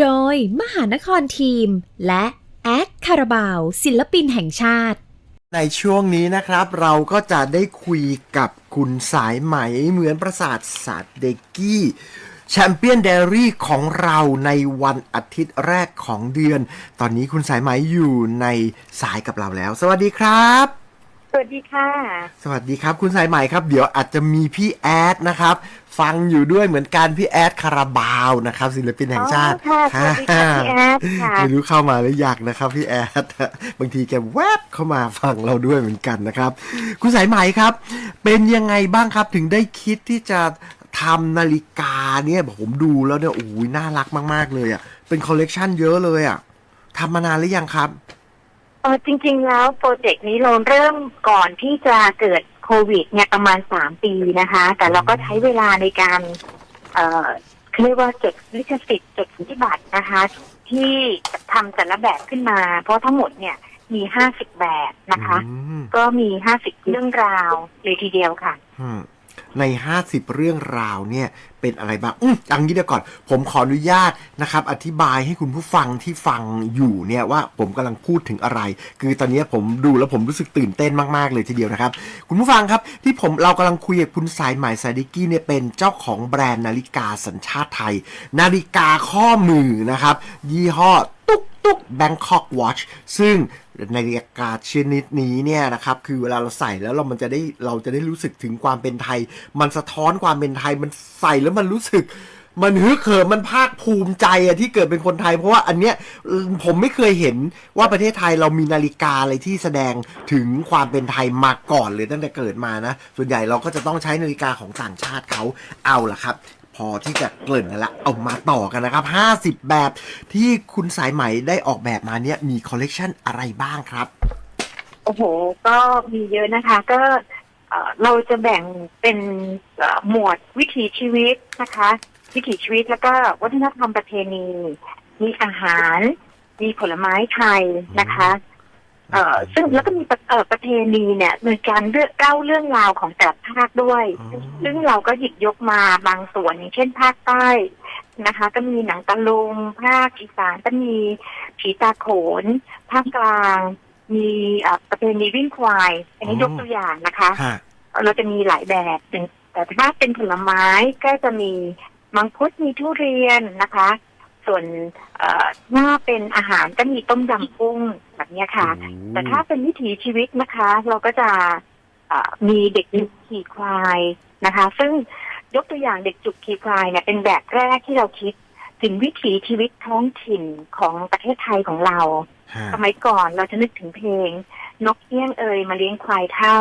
โดยมหานครทีม และแอดคาราบาว ศิลปินแห่งชาติ ในช่วงนี้นะครับ เราก็จะได้คุยกับคุณสายไหมเหมือนประสาทศาสตร์เดกกี้แชมเปี้ยนเดรี่ของเราในวันอาทิตย์แรกของเดือน ตอนนี้คุณสายไหมอยู่ในสายกับเราแล้ว สวัสดีครับ สวัสดีค่ะ สวัสดีครับ คุณสายไหมครับ เดี๋ยวอาจจะมีพี่แอดนะครับ ฟังอยู่ด้วยเหมือนกันพี่แอดคาราบาวนะครับ ศิลปินแห่งชาติอ๋อค่ะสวัสดีค่ะพี่แอดค่ะไม่รู้เข้ามาหรือยังนะครับพี่แอดบางทีแกแวบเข้ามาฟังเราด้วยเหมือนกันนะครับ คุณสายไหมครับ เป็นยังไงบ้างครับถึงได้คิดที่จะทำนาฬิกาเนี่ยผมดูแล้วเนี่ยโอ้ยน่ารักมาก ๆ เลยอะเป็นคอลเลกชันเยอะเลยอะทำมานานหรือยังครับเออจริง ๆ แล้วโปรเจกต์นี้เราเริ่มก่อนที่จะเกิดโค วิดเนี่ยประมาณสามปีนะคะ แต่เราก็ใช้เวลาในการ เอ่อเขาเรียกว่าจดลิขสิทธิ์จดสิทธิบัตรนะคะ ที่ทำแต่ละแบบขึ้นมา เพราะทั้งหมดเนี่ยมีห้าสิบแบบนะคะ อืมก็มีห้าสิบเรื่องราวเลยทีเดียวค่ะ อืม ใน 50 เรื่องราวเนี่ยเป็นอะไรบ้างอืมอังนี้เดี๋ยวก่อน ผมขออนุญาตนะครับ อธิบายให้คุณผู้ฟังที่ฟังอยู่เนี่ยว่าผมกำลังพูดถึงอะไร คือตอนนี้ผมดูแล้วผมรู้สึกตื่นเต้นมากๆเลยทีเดียวนะครับ คุณผู้ฟังครับที่ผมเรากำลังคุยกับคุณสายหม่สายดิกี้เนี่ยเป็นเจ้าของแบรนด์นาฬิกาสัญชาติไทย นาฬิกาข้อมือนะครับ ยี่ห้อ ตุ๊กตุ๊ก Bangkok Watch ซึ่งนาฬิกาชนิดนี้เนี่ยนะครับ คือเวลาเราใส่แล้วเรามันจะได้เราจะได้รู้สึกถึงความเป็นไทย มันสะท้อนความเป็นไทยมันใส่แล้วมันรู้สึกมันฮึกเหิมมันภาคภูมิใจอะที่เกิดเป็นคนไทย เพราะว่าอันเนี้ยผมไม่เคยเห็นว่าประเทศไทยเรามีนาฬิกาอะไรที่แสดงถึงความเป็นไทยมาก่อนเลยตั้งแต่เกิดมานะ ส่วนใหญ่เราก็จะต้องใช้นาฬิกาของต่างชาติเขาเอาล่ะครับ อที่จะเกริ่นกันละเอามาต่อกันนะครับ 50 แบบที่คุณสายไหมได้ออกแบบมาเนี่ยมีคอลเลกชันอะไรบ้างครับ โอ้โห ก็มีเยอะนะคะ ก็เราจะแบ่งเป็นหมวดวิถีชีวิตนะคะ วิถีชีวิตแล้วก็วัฒนธรรมประเพณี มีอาหาร มีผลไม้ไทยนะคะ เอ่อซึ่งแล้วก็มีประเอ่อประเพณีเนี่ยในการเลือกเล่าเรื่องราวของแต่ละภาคด้วย อ๋อ ซึ่งเราก็หยิบยกมาบางส่วนอย่างเช่นภาคใต้นะคะ ก็มีหนังตะลุงภาคอีสานก็มีผีตาโขน ภาคกลาง มีเอ่อประเพณีวิ่งควาย อันนี้อ๋อ ยกตัวอย่างนะคะ ฮะ เราจะมีหลายแบบอย่างแต่ถ้าเป็นผลไม้ก็จะมีมังคุดมีทุเรียนนะคะ ส่วนเอ่อถ้าเป็นอาหารก็มีต้มยำกุ้ง แบบเนี้ยค่ะ แต่ถ้าเป็นวิถีชีวิตนะคะ เราก็จะเอ่อมีเด็กจุกขี่ควายนะคะ ซึ่งยกตัวอย่างเด็กจุกขี่ควายเนี่ยเป็นแบบแรกที่เราคิดถึงวิถีชีวิตท้องถิ่นของประเทศไทยของเราฮะสมัยก่อนเราจะนึกถึงเพลง นกเอี้ยงเอ่ยมาเลี้ยงควายเท่า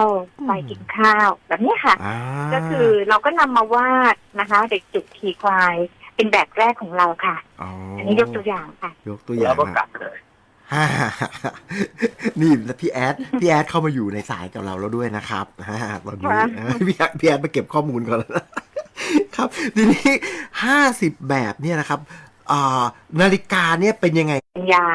ควายกินข้าว แบบเนี้ยค่ะอ่าก็คือเราก็นำมาวาดนะคะ เด็กจุกขี่ควายเป็นแบบแรกของเราค่ะอ๋ออัอันนี้ยกตัวอย่างค่ะ ยกตัวอย่างแล้วก็กลัฮะบเลย ฮ่านี่แล้วพี่แอดพี่แอดเข้ามาอยู่ในสายกับเราแล้วด้วยนะครับฮ่าตอนนี้ค่ะเออพี่แอดพี่แอดมาเก็บข้อมูลก่อนแล้วนะครับ ทีนี้ห้าสิบแบบเนี่ยนะครับอ่านาฬิกาเนี่ยเป็นยังไงเป็นยา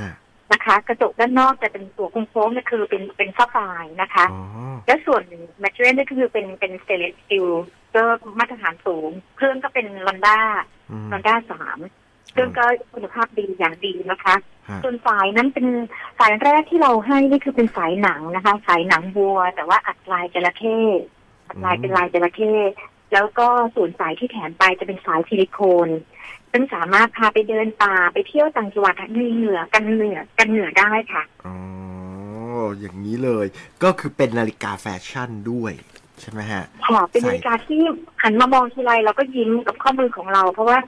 ฮะนะคะ กระจกด้านนอกจะเป็นตัวโค้งๆนี่คือเป็นเป็นฝ้าไฟนะคะอ๋อแล้วส่วนแมทเทอเรียลนี่ก็คือเป็นเป็นสเตเลสสตีลก็มาตรฐานสูง เครื่องก็เป็นลอนด้าอืมลอนด้าสามเครื่องก็คุณภาพดีอย่างดีนะคะฮะ ส่วนสายนั้นเป็นสายแรกที่เราให้นี่คือเป็นสายหนังนะคะ สายหนังวัว แต่ว่าอัดลายจระเข้อัดลายเป็นลายจระเข้แล้วก็ส่วนสายที่แถมไปจะเป็นสายซิลิโคนซึ่งสามารถพาไปเดินป่าไปเที่ยวต่างจังหวัดมีเหนือกันเหนือกันเหนือได้ค่ะอ๋ออย่างนี้เลยก็คือเป็นนาฬิกาแฟชั่นด้วยใช่ไหมฮะค่ะเป็นใส่นาฬิกาที่หันมามองทีไรเราก็ยิ้มกับข้อมือของเรา เพราะว่า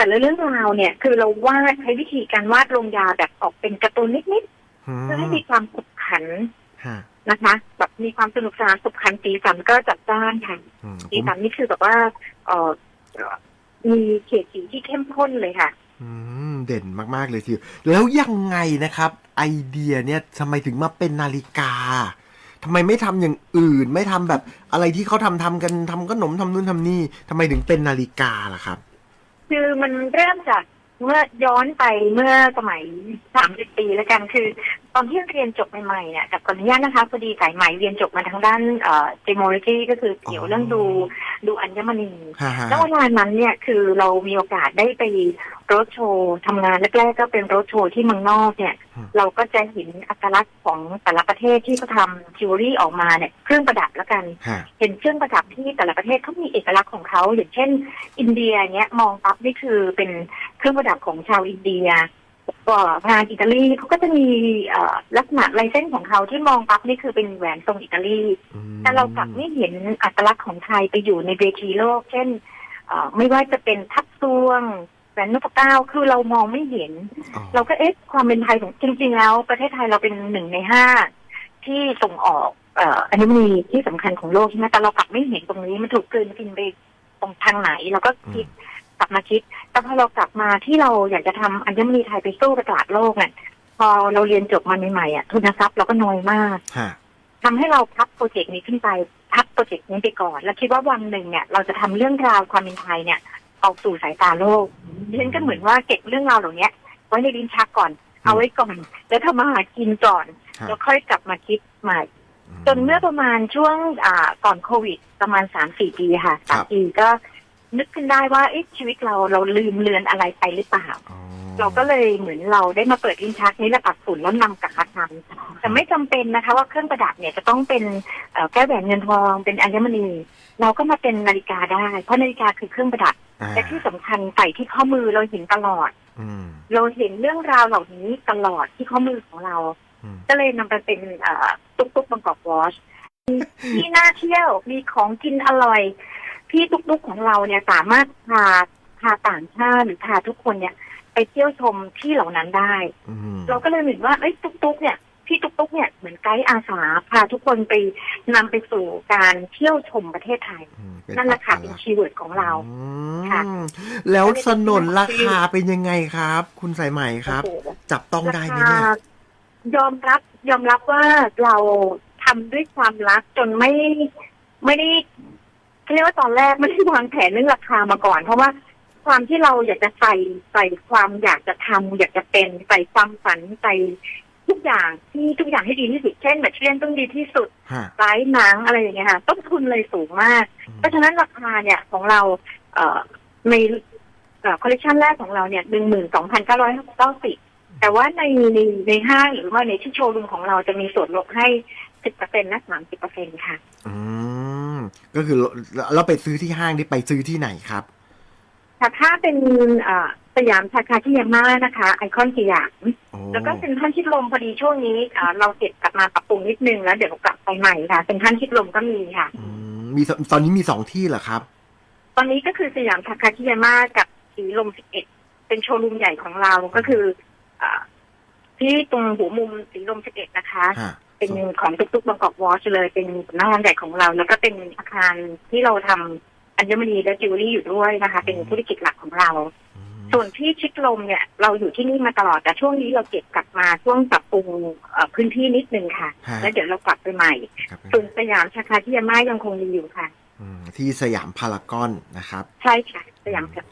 แต่ละเรื่องราวเนี่ย คือเราวาดใช้วิธีการวาดลงยาแบบออกเป็นการ์ตูนนิดๆเพื่อให้มีความขบขันฮะนะคะแบบมีความสนุกสนานขบขันสีสันก็จัดจ้านค่ะอืมผสีมสันนี่คือแบบว่าเออเอ่อมีเฉดสีที่เข้มข้นเลยค่ะอืมเด่นมาก ๆ เลยทีเดียวแล้วยังไงนะครับ ไอเดียเนี่ยทำไมถึงมาเป็นนาฬิกาทำไมไม่ทำอย่างอื่น ไม่ทำแบบอะไรที่เขาทำทำกันทำขนมทำนู่นทำนี่ทำไมถึงเป็นนาฬิกาล่ะครับ คือมันเริ่มจากเมื่อย้อนไปเมื่อสมัยสามสิบปีแล้วกันคือ ตอนที่เรียนจบใหม่ๆเนี่ยกับขออนุญาตนะคะพอดีสายใหม่เรียนจบมาทางด้านเอ่อ gemology ก็คือเกี่ยวเรื่องดู ดูอัญมณีฮ่าฮ่าแล้วเวลานั้นเนี่ยคือเรามีโอกาสได้ไปรถโชว์ทำงานแรกๆก็เป็นรถโชว์ที่เมืองนอกเนี่ย เราก็จะเห็นอัตลักษณ์ของแต่ละประเทศที่เขาทำจิวเวลรี่ออกมาเนี่ยเครื่องประดับแล้วกันฮะเห็นเครื่องประดับที่แต่ละประเทศเขามีเอกลักษณ์ของเขาอย่างเช่น อินเดียเนี้ยมองปั๊บนี่คือเป็นเครื่องประดับของชาวอินเดียก็ งานอิตาลีเขาก็จะมีเอ่อลักษณะลายเส้นของเขาที่มองปั๊บนี่คือเป็นแหวนทรงอิตาลีอืมแต่เรากลับไม่เห็นอัตลักษณ์ของไทยไปอยู่ในเวทีโลก เช่นเอ่อไม่ว่าจะเป็นทับซวงแหวนนพเก้าคือเรามองไม่เห็นอ๋อเราก็เอ๊ะความเป็นไทยของจริง ๆ แล้ว ประเทศไทยเราเป็นหนึ่งในห้าที่ส่งออกเอ่ออัญมณีที่สำคัญของโลกใช่ไหมแต่เรากลับไม่เห็นตรงนี้มันถูกกลืนกินไปตรงทางไหนเราก็คิด กลับมาคิด แต่พอเรากลับมาที่เราอยากจะทำอัญมณีไทยไปสู้กับตลาดโลกเนี่ยพอเราเรียนจบมาใหม่ๆอะทุนทรัพย์เราก็น้อยมากฮะทำให้เราพับโปรเจกต์นี้ขึ้นไปพับโปรเจกต์นี้ไปก่อน แล้วคิดว่าวันหนึ่งเนี่ย เราจะทำเรื่องราวความเป็นไทยเนี่ยออกสู่สายตาโลกดิฉันก็เหมือนว่าเก็บเรื่องราวเหล่านี้ไว้ในลิ้นชักก่อน เอาไว้ก่อน แล้วทำมาหากินก่อนฮะแล้วค่อยกลับมาคิดใหม่ จนเมื่อประมาณช่วงอ่าก่อนโควิด ประมาณสามสี่ปีค่ะครัสามบปีก็ นึกขึ้นได้ว่าเอ๊ะชีวิตเราเราลืมเลือนอะไรไปหรือเปล่าอ๋อเราก็เลยเหมือนเราได้มาเปิดลิ้นชักนี้แล้วปัดฝุ่นแล้วนำกลับมาทำแต่ไม่จำเป็นนะคะ ว่าเครื่องประดับเนี่ยจะต้องเป็นเอ่อแก้วแหวนเงินทองเป็นอัญมณี เราก็มาเป็นนาฬิกาได้ เพราะนาฬิกาคือเครื่องประดับอ่าและที่สำคัญใส่ที่ข้อมือเราเห็นตลอดอืมเราเห็นเรื่องราวเหล่านี้ตลอดที่ข้อมือของเราอืมก็เลยนำไปเป็นเอ่อตุ๊กตุ๊กบางกอกวอชที่น่าเที่ยวมีของกินอร่อย พี่ตุ๊กตุ๊กของเราเนี่ยสามารถพาพาต่างชาติหรือพาทุกคนเนี่ย ไปเที่ยวชมที่เหล่านั้นได้ อืมเราก็เลยเห็นว่าเอ้ยตุ๊กตุ๊กเนี่ยพี่ตุ๊กตุ๊กเนี่ยเหมือนไกด์อาสาพาทุกคนไปนำไปสู่การเที่ยวชมประเทศไทย อืมเป็นั่นแหละค่ะอัตเป็นลักษณ์คีย์เวิร์ดของเรา อืค่ะมแล้วสนนราคาเป็นยังไงครับ คุณสายใหม่ครับ โอ้โห จับต้องได้ไหมราเนี่ยคายอมรับยอมรับว่าเราทำด้วยความรักจนไม่ไม่ได้ เขาเรียกว่าตอนแรกไม่ได้วางแผนเรื่องราคามาก่อน เพราะว่าความที่เราอยากจะใส่ใส่ความอยากจะทำอยากจะเป็นใส่ความฝันใส่ทุกอย่างที่ทุกอย่างให้ดีที่สุดเช่นแมทเทียนต้องดีที่สุดฮะไซส์หนังอะไรอย่างเงี้ยค่ะต้นทุนเลยสูงมาก เพราะฉะนั้นราคาเนี่ยของเราเอ่อในคอลเลคชันแรกของเราเนี่ยหนึ่งหมื่นสองพันเก้าร้อยเก้าสิบแต่ว่าในในในห้างหรือว่าในที่โชว์รูมของเราจะมีส่วนลดให้ สิบเปอร์เซ็นต์และสามสิบเปอร์เซ็นต์ค่ะ อืม ก็คือเราเราไปซื้อที่ห้างนี่ไปซื้อที่ไหนครับแต่ถ้าเป็นเอ่อสยามสาขาที่ยาม่านะคะ ไอคอนสยามโอ้แล้วก็เป็นท่านชิดลมพอดีช่วงนี้เอ่อเราเก็บกลับมาปรับปรุงนิดนึงแล้วเดี๋ยวกลับไปใหม่ค่ะเป็นท่านชิดลมก็มีค่ะอืมมีสตอนนี้มีสองที่เหรอครับ ตอนนี้ก็คือสยามทาคาชิยาม่ากับสีลม11เป็นโชว์รูมใหญ่ของเราก็คืออาที่ตรงหัวมุมสีลม11นะคะฮะ เป็นของตุ๊กตุ๊กบางกอกวอชเลยเป็นสำนักงานใหญ่ของเรา แล้วก็เป็นอาคารที่เราทำอัญมณีและจิวเวลรี่อยู่ด้วยนะคะ เป็นธุรกิจหลักของเราอืมส่วนที่ชิดลมเนี่ยเราอยู่ที่นี่มาตลอดแต่ช่วงนี้เราเก็บกลับมาช่วงปรับปรุงเอ่อพื้นที่นิดนึงค่ะฮะแล้วเดี๋ยวเรากลับไปใหม่ครับส่วนสยามชาคาชิยาม่ายังคงมีอยู่ค่ะอืมที่สยามพารากอนนะครับ ใช่ค่ะ สยามก็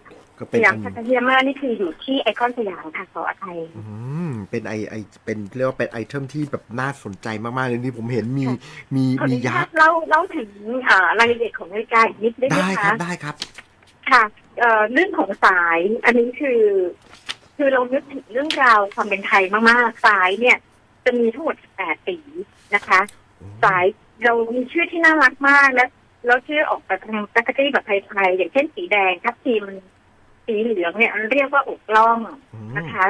สเป็นยามอัน คาตาเฮียมานี่คืออยู่ที่ไอคอนสยามค่ะขออภัย อืมเป็นไอไอเป็นเรียกว่าเป็นไอเทมที่แบบน่าสนใจมากๆเลยนี่ผมเห็นมีค่ะ มีขออมีนุญายัตกษ์ เล่าเล่าถึงเอ่อรายละเอียดของนาฬิกาอีกนิดได้ไหมได้ครัคะ บได้ครับ ค่ะเอ่อเรื่องของสาย อันนี้คือ คือเรานึกถึงเรื่องราวความเป็นไทยมากๆ สายเนี่ย จะมีทั้งหมด18สีนะคะ สายเรามีชื่อที่น่ารักมากแล้วแล้วชื่อออกแบบทางแฟคตี้แบบไทยๆอย่างเช่นสีแดงทับทิม สีเหลืองเนี่ยเรียกว่าอกล่องอืมนะคะ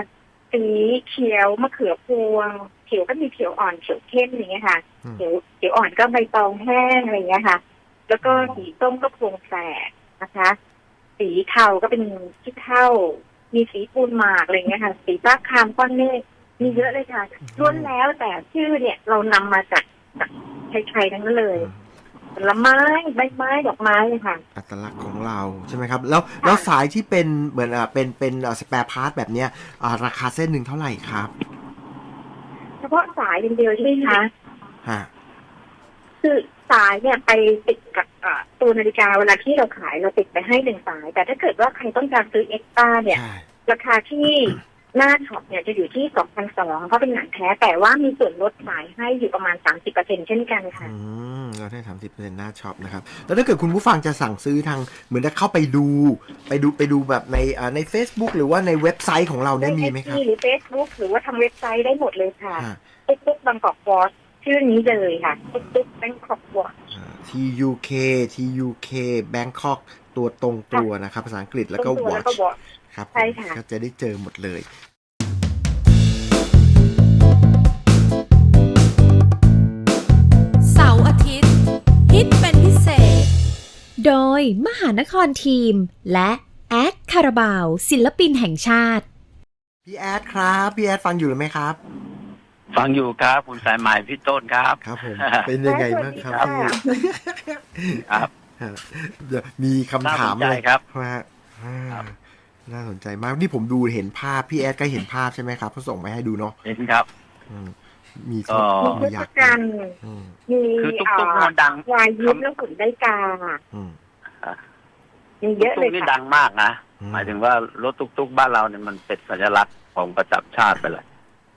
สีเขียวมะเขือพวง เขียวก็มีเขียวอ่อนเขียวเข้มอย่างเงี้ยค่ะอืมเขียวเขียวอ่อนก็ใบตองแห้งอะไรอย่างเงี้ยค่ะ แล้วก็สีส้มก็พวงแฝดนะคะ สีเทาก็เป็นขี้เท่า มีสีปูนหมากอะไรอย่างเงี้ยค่ะ สีฟ้าคามก้อนเมฆมีเยอะเลยค่ะล้วนแล้วแต่ชื่อเนี่ยเรานำมาจากจากไทยๆทั้งนั้นเลยผ ลไม้ใบไม้ดอกไม้เลยค่ะ อัตลักษณ์ของเราใช่ไหมครับ แล้วแล้วสายที่เป็นเหมือนอ่าเป็นเป็นสเปรพาร์ทแบบเนี้ยอ่าราคาเส้นหนึ่งเท่าไหร่ครับเฉพาะสายอย่างเดียวใช่ไหมคะฮะคือสายเนี่ยไปติดกับเอ่อตัวนาฬิกาเวลาที่เราขายเราติดไปให้หนึ่งสาย แต่ถ้าเกิดว่าใครต้องการซื้อเอ็กซ์ต้าเนี่ย ใช่ราคาที่ หน้าช็อปเนี่ยจะอยู่ที่สองพันสองเพราะเป็นหนังแท้ แต่ว่ามีส่วนลดขายให้อยู่ประมาณสามสิบเปอร์เซ็นเช่นกันค่ะ อืมเราได้สามสิบเปอร์เซ็นต์หน้าช็อปนะครับ แล้วถ้าเกิดคุณผู้ฟังจะสั่งซื้อทางเหมือนจะเข้าไปดู ไปดูไปดูแบบในอ่าใน Facebook หรือว่าในเว็บไซต์ของเราเนี่ยมีไหมครับหรือ Facebook หรือว่าทางเว็บไซต์ได้หมดเลยค่ะอ่าตุ๊กตุ๊กบางกอกวอชชื่อนี้เลยค่ะตุ๊กตุ๊กบางกอกวอช TUK TUK Bangkok ตัวตรงตัวนะครับ ภาษาอังกฤษแล้วก็ตัวแล้ว watch ก็วอช ครับผมใช่ค่ะ ก็จะได้เจอหมดเลยเสาร์อาทิตย์ฮิตเป็นพิเศษ โดยมหานครทีม และแอดคาราบาว ศิลปินแห่งชาติ พี่แอดครับพี่แอดฟังอยู่หรือไหมครับ ฟังอยู่ครับ คุณสายใหม่พี่ต้นครับ ครับผม เป็นยังไงบ้างครับสวัสพี่ดีค่ะครับฮะเดี๋ยวมีคำถามน่าสนใจเลยครับว่าอ่าครับ น่าสนใจมากนี่ผมดูเห็นภาพพี่แอดก็เห็นภาพใช่ไหมครับเขาส่งมาให้ดูเนาะเห็นครับ อืมมีก็ มีมีเทยัศกษ์กาลอืมมีคือตุ๊กตุ๊กมันดัง วายยิ้มแล้วหุ่นได้กาอืมมีเยอะเลตุ๊ยกนี่ค่ะ ดังมากนะ อืมหมายถึงว่ารถตุ๊กๆบ้านเราเนี่ยมันเป็นสัญลักษณ์ของประจำชาติไปเลย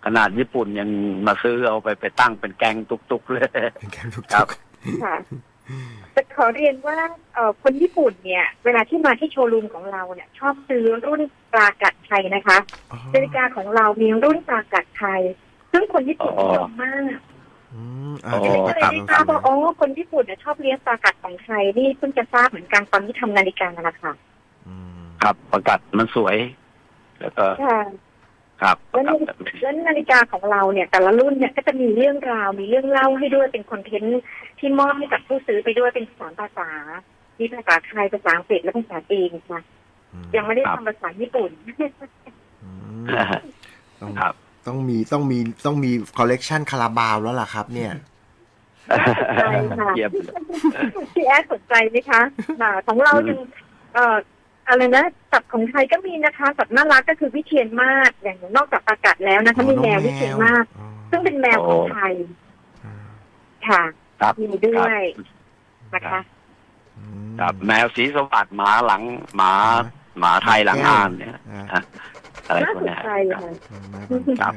ขนาดญี่ปุ่นยังมาซื้อเอาไปไปตั้งเป็นแกงตุ๊กๆเลย เป็นแกมทุกครับค่ะ แต่ขอเรียนว่าเอ่อคนญี่ปุ่นเนี่ย เวลาที่มาที่โชว์รูมของเราเนี่ย ชอบซื้อรุ่นปลากัดไทยนะคะอ๋อนาฬิกาของเรามีรุ่นปลากัดไทย ซึ่งคนญี่ปุ่นอ๋อนิยมมาก อืมอ่าอ๋อเดี๋ยวก็ประเลยกาศได้ลงทราบสีว่าอ๋อคนญี่ปุ่นเนี่ยชอบเลี้ยงปลากัดของไทยนี่เพิ่งจะทราบเหมือนกันตอนที่ทำนาฬิกานะคะอืม ครับประกัดมันสวย แล้วก็ ค่ะ ครับปแล้วระกัดนาแบบนี้แล้วนาฬิกาของเราเนี่ย แต่ละรุ่นเนี่ยก็จะมีเรื่องราวมีเรื่องเล่าให้ด้วยเป็นคอนเทนต์ที่มอบให้กับผู้ซื้อไปด้วยเป็นสามภาษามีภาษาไทยภาษาอังกฤษและภาษาจีนค่ะอืมยังไม่ได้ทำภาษาญี่ปุ่นอืมต้องครับ ต้องมีต้องมีต้องมีคอลเลกชันคาราบาวแล้วล่ะครับ เนี่ยใช่ค่ะเยี่ยมพี่แอดสนใจไหมคะอ่าของเรายังเอ่อ อะไรนะสัตว์ของไทยก็มีนะคะสัตว์น่ารักก็คือวิเชียนมากอย่างนอกจากประกาศแล้วนะคะมีแมววิเชียนมากอ๋อซึ่งเป็นแมวของไทยอ่าค่ะครับมีด้วยนะคะอืมครับแมวสีสวัสดิ์หมาหลังหมาหมาไทยหลังอ่านเนี่ยอ่าฮะอะไรน่าพวสกนเนี้ยใจครับค่ะครับ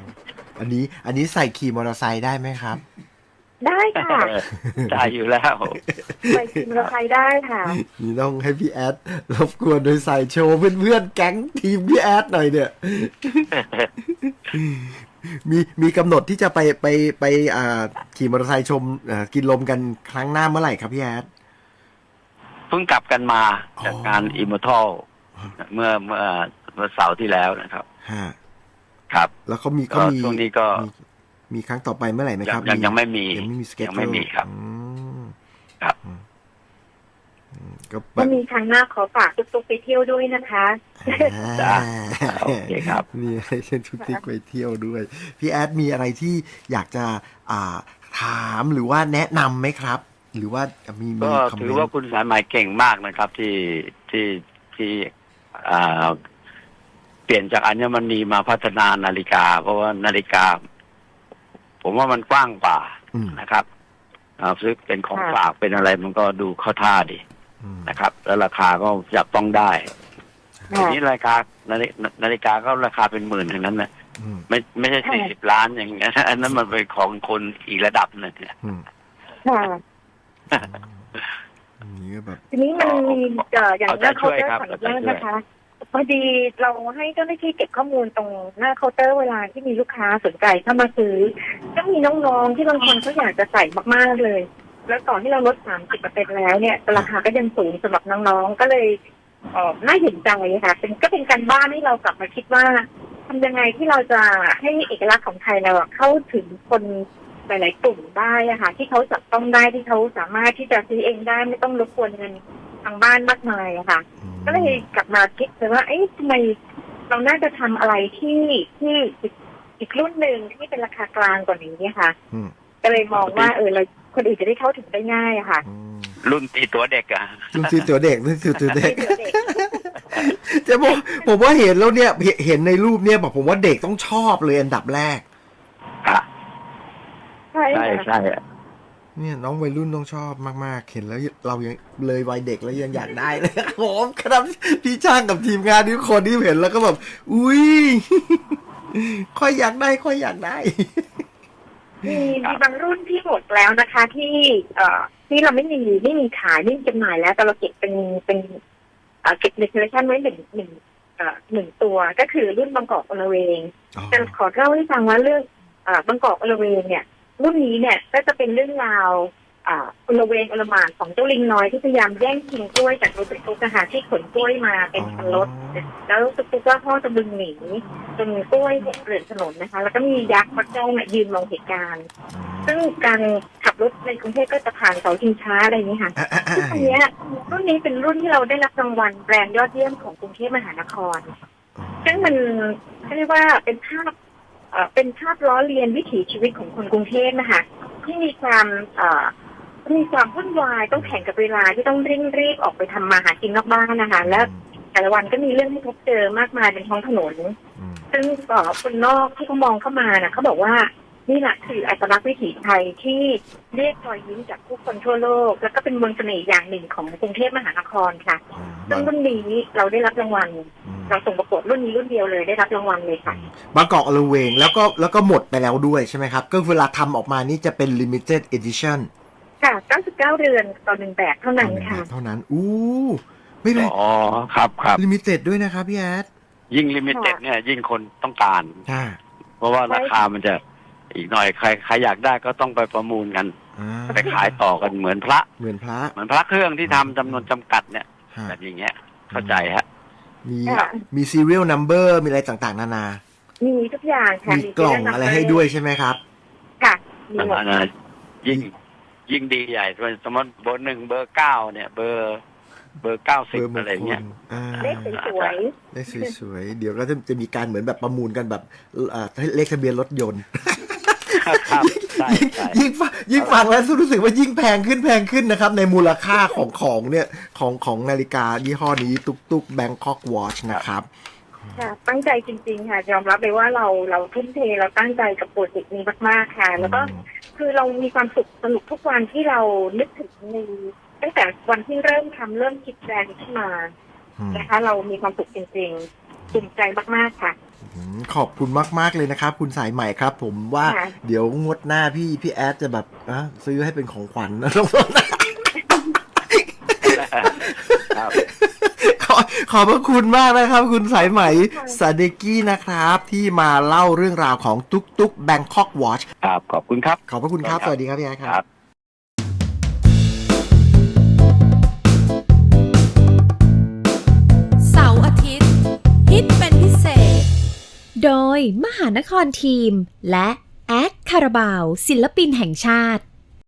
อันนี้ อันนี้ใส่ขี่มอเตอร์ไซค์ได้ไหมครับ ได้ค่ะได้อยู่แล้วไปกินมอเตอร์ไซค์ได้ค่ะนี่ต้องให้พี่แอดรบกวนโดยใส่โชว์เพื่อนๆแก๊งทีมพี่แอดหน่อยเนี่ยมีมีกำหนดที่จะไปไปไปอ่าขี่มอเตอร์ไซค์ชมอ่ากินลมกันครั้งหน้าเมื่อไหร่ครับพี่แอดเพิ่งกลับกันมาอ๋อจากงานอิมมอร์ทัลเมื่อเมื่อเมื่อเสาร์ที่แล้วนะครับฮะครับ แล้วเขามีก็เขามีช่วงนี้ก็ มีมีครั้งต่อไปเมื่อไหร่ไหมครับยังยังไม่มียังไม่มีสเก็ตยังไม่มีครับมครับอืมอืมก็แบถ้าบมีครั้งหน้าขอฝากตุ๊กๆไปเที่ยวด้วยนะคะจ้ะโอเคครับมีให้เช่นทุกทิกไปเที่ยวด้วย พี่แอดมีอะไรที่อยากจะอ่าถามหรือว่าแนะนำไหมครับ หรือว่ามีมีก็คอมเมถืนอว่าต์คุณสายไหมเก่งมากนะครับ ที่ที่ที่อ่าเปลี่ยนจากอัญมณีมาพัฒนานาฬิกา เพราะว่านาฬิกา ผมว่ามันกว้างกว่าอืม นะครับอ่าซื้อเป็นของค่ะ ฝากเป็นอะไรมันก็ดูเข้าท่าดีอืมนะครับ แล้วราคาก็จับต้องได้ทีค่ะ นี้ราคานาฬินาฬิกาก็ราคาเป็นหมื่นทั้งนั้นนะอืมไม่ไม่ใช่ค่ะ สี่สิบล้านอย่างเงี้ยอันนั้นมันเป็นของคนอีกระดับหนึ่งเนี่ยอืมค่ะอันนี้ก็แบบ ทีนี้มันมีเอ่ออย่างหน้าเคาน์เตอร์เอาขอใจอนุช่วยครับญาตนะคะ พอดีเราให้เจ้าหน้าที่เก็บข้อมูลตรงหน้าเคาน์เตอร์เวลาที่มีลูกค้าสนใจเข้ามาซื้อก็มีน้องๆที่บางคนเขาอยากจะใส่มากๆเลย แล้วก่อนที่เราลด 30เปอร์เซ็นแล้วเนี่ยราคาก็ยังสูงสำหรับน้องๆ ก็เลยเออน่าเห็นใจค่ะ เป็นก็เป็นการบ้านให้เรากลับมาคิดว่าทำยังไงที่เราจะให้เอกลักษณ์ของไทยเราเข้าถึงคนหลาย ๆ กลุ่มได้อะค่ะ ที่เขาจับต้องได้ที่เขาสามารถที่จะซื้อเองได้ไม่ต้องรบกวนเงิน ทางบ้านมากมายอะค่ะอืมก็เลยกลับมาคิดเลยว่า เอ๊ะทำไมเราน่าจะทำอะไรที่ที่อีกอีกรุ่นหนึ่งที่เป็นราคากลางกว่านี้ค่ะอืมก็เลยมองว่าเออเราคนอื่นจะได้เข้าถึงได้ง่ายอะค่ะอืมรุ่นตีตัวเด็กอะรุ่นซื้อตัวเด็กรุ่นซื้อตัวเด็กไม่เด็กแต่ผมผมว่าเห็นแล้วเนี่ยเห็นเห็นในรูปเนี่ยบอกผมว่าเด็กต้องชอบเลยอันดับแรกค่ะใช่ใช่ค่ะใช่อะ เนี่ยน้องวัยรุ่นต้องชอบมาก ๆ เห็นแล้วเรายังเลยวัยเด็กแล้วยังอยากได้เลยครับผมครับพี่ช่างกับทีมงานทุกคนที่เห็นแล้วก็แบบ อุ้ยค่อยอยากได้ค่อยอยากได้ มีมีบางรุ่นที่หมดแล้วนะคะ ที่ เอ่อที่เราไม่มีไม่มีขายไม่มีจำหน่ายแล้ว แต่เราเก็บเป็นเป็นเอ่อเก็บในคอลเลคชันไว้หนึ่งหนึ่งเอ่อหนึ่งตัวก็คือรุ่นบางกอกอลเวงจะขอเล่าให้ฟังว่าเรื่องเอ่อบางกอกอลเวงเนี่ย รุ่นนี้เนี่ยก็จะเป็นเรื่องราวอ่าอลเวงอลหมานของเจ้าลิงน้อยที่พยายามแย่งชิงกล้วยจากรถตุ๊กๆนะคะที่ขนกล้วยมาเป็นคันรถแล้วตุ๊กๆก็พ่อจะดึงหนีจนกล้วยหกเกลื่อนถนนนะคะ แล้วก็มียักษ์พระเจ้าเนี่ยยืนมองเหตุการณ์ ซึ่งการขับรถในกรุงเทพก็จะผ่านเสาชิงช้าอะไรอย่างนี้ค่ะอะอะอะซึ่งอันเนี้ยรุ่นนี้เป็นรุ่นที่เราได้รับรางวัลแบรนด์ยอดเยี่ยมของกรุงเทพมหานคร ซึ่งมันเขาเรียกว่าเป็นภาพ เอ่อเป็นภาพล้อเลียนวิถีชีวิตของคนกรุงเทพนะคะที่มีความเอ่อมีความวุ่นวายต้องแข่งกับเวลาที่ต้องเร่งรีบออกไปทำมาหากินนอกบ้านนะคะ และแต่ละวันก็มีเรื่องให้พบเจอมากมายเป็นท้องถนนอืมซึ่งเอ่อคนนอกที่เขามองเข้ามาน่ะเขาบอกว่านี่แหละคืออัตลักษณ์วิถีไทยที่เรียกรอยยิ้มจากผู้คนทั่วโลก แล้วก็เป็นมนต์เสน่ห์อย่างหนึ่งของกรุงเทพมหานครค่ะอืมซึ่งรุ่นนี้เราได้รับรางวัลอืม เราส่งประกวดรุ่นนี้รุ่นเดียวเลยได้รับรางวัลเลยค่ะบางกอกอลเวงแล้วก็แล้วก็หมดไปแล้วด้วยใช่ไหมครับ ก็เวลาทำออกมานี่จะเป็น limited edition ค่ะ 99 เรือนต่อหนึ่งแบบเท่านั้นค่ะ เท่านั้น อู้ ไม่เป็นอ๋อ ครับครับลิมิเต็ดด้วยนะครับพี่แอด ยิ่งลิมิเต็ดเนี่ย ยิ่งคนต้องการอ่าเพราะว่าใช่ราคามันจะอีกหน่อยใครใครอยากได้ก็ต้องไปประมูลกันอ่าไปขายต่อกันเหมือนพระ เหมือนพระ เหมือนพระเครื่องที่ทำจำนวนจำกัดเนี่ยฮะแบบอย่างเงี้ย เข้าใจฮะ มีค่ะ มี serial number มีอะไรต่างๆ นานา มีทุกอย่างค่ะมีกล่องอะไรให้ด้วยใช่ไหมครับ ค่ะ มีหมดอันนั้นยิ่งยิ่งดีใหญ่สมมติเบอร์หนึ่งเบอร์เก้าเนี่ย เบอร์ เบอร์เก้าสิบเบอร์มงอะไรคเงี้ลยอ่าเลขสวยเลขสวยๆ เดี๋ยวก็จะจะมีการเหมือนแบบประมูลกันแบบเอ่อเลขทะเบียนรถยนต์ ครับใช่ยิ่งใช่ยิ่งฟังยิ่งฟังแล้วรู้สึกว่ายิ่งแพงขึ้นแพงขึ้นนะครับ ในมูลค่าของของเนี่ยของของนาฬิกายี่ห้อนี้ตุกตุกแบงคอกวอชนะครับๆค่ะตั้งใจจริง ๆ ค่ะ ยอมรับเลยว่าเราเราทุ่มเทเราตั้งใจกับโปรเจกต์นี้มากๆค่ะ แล้วก็คือเรามีความสุขสนุกทุกวันที่เรานึกถึงในตั้งแต่วันที่เริ่มทำเริ่มคิดแบรนด์ขึ้นมาอืมนะคะ เรามีความสุขจริงๆภูมิใจมากๆค่ะอืม ขอบคุณมาก ๆ เลยนะครับ คุณสายใหม่ครับ ผมว่าค่ะ เดี๋ยวงวดหน้าพี่พี่แอดจะแบบอะซื้อให้เป็นของขวัญนะครับ ขอขอบพระคุณมากนะครับ คุณสายไหมซาเดกี้นะครับ ที่มาเล่าเรื่องราวของตุกตุกแบงคอกวอชครับ ขอบคุณครับ ขอบพระคุณครับ สวัสดีครับพี่แอดคครัรับ บ โดยมหานครทีม และ แอดคาราบาว ศิลปินแห่งชาติ